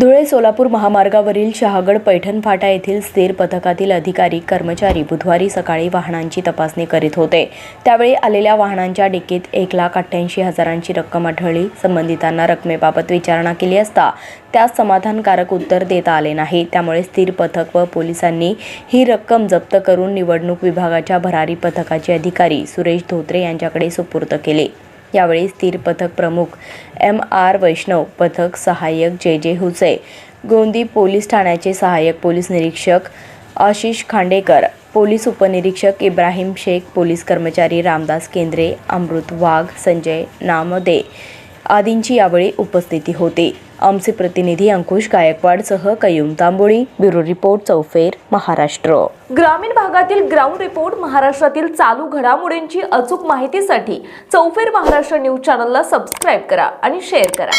धुळे सोलापूर महामार्गावरील शहागड पैठण फाटा येथील स्थिर पथकातील अधिकारी कर्मचारी बुधवारी सकाळी वाहनांची तपासणी करीत होते. त्यावेळी आलेल्या वाहनांच्या डिकीत एक लाख अठ्ठ्याऐंशी हजारांची रक्कम आढळली. संबंधितांना रकमेबाबत विचारणा केली असता त्यास समाधानकारक उत्तर देता आले नाही. त्यामुळे स्थिर पथक व पोलिसांनी ही रक्कम जप्त करून निवडणूक विभागाच्या भरारी पथकाचे अधिकारी सुरेश धोत्रे यांच्याकडे सुपूर्द केले. यावेळी स्थिर पथक प्रमुख एम आर वैष्णव पथक सहाय्यक जे जे हुसे गोंदी पोलीस ठाण्याचे सहाय्यक पोलीस निरीक्षक आशिष खांडेकर पोलीस उपनिरीक्षक इब्राहिम शेख पोलीस कर्मचारी रामदास केंद्रे अमृत वाघ संजय नामदे आदींची यावेळी उपस्थिती होती. आमचे प्रतिनिधी अंकुश गायकवाडसह कयूम तांबोळी ब्युरो रिपोर्ट चौफेर महाराष्ट्र. ग्रामीण भागातील ग्राउंड रिपोर्ट महाराष्ट्रातील चालू घडामोडींची अचूक माहितीसाठी चौफेर महाराष्ट्र न्यूज चॅनलला सबस्क्राईब करा आणि शेअर करा.